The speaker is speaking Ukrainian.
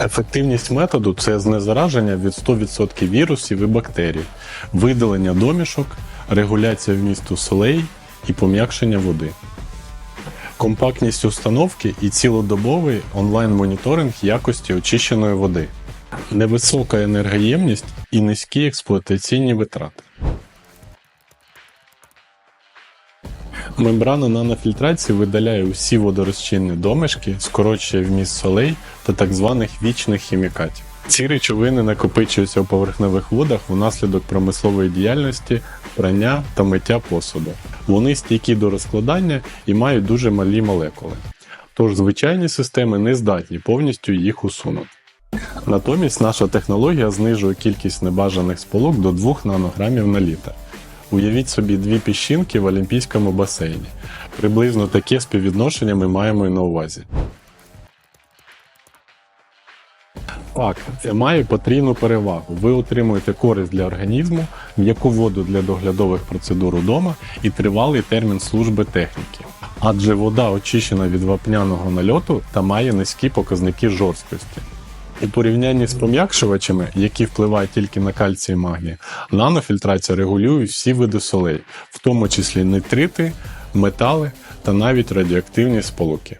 Ефективність методу це знезараження від 100% вірусів і бактерій, видалення домішок, регуляція вмісту солей і пом'якшення води. Компактність установки і цілодобовий онлайн-моніторинг якості очищеної води, невисока енергоємність і низькі експлуатаційні витрати. Мембрана нанофільтрації видаляє усі водорозчинні домішки, скорочує вміст солей та так званих вічних хімікатів. Ці речовини накопичуються у поверхневих водах внаслідок промислової діяльності, прання та миття посуду. Вони стійкі до розкладання і мають дуже малі молекули. Тож звичайні системи не здатні повністю їх усунути. Натомість наша технологія знижує кількість небажаних сполук до 2 нанограмів на літр. Уявіть собі дві піщинки в олімпійському басейні. Приблизно таке співвідношення ми маємо і на увазі. Так, має потрійну перевагу. Ви отримуєте користь для організму, м'яку воду для доглядових процедур удома і тривалий термін служби техніки. Адже вода очищена від вапняного нальоту та має низькі показники жорсткості. У порівнянні з пом'якшувачами, які впливають тільки на кальцій і магній, нанофільтрація регулює всі види солей, в тому числі нитрити, метали та навіть радіоактивні сполуки.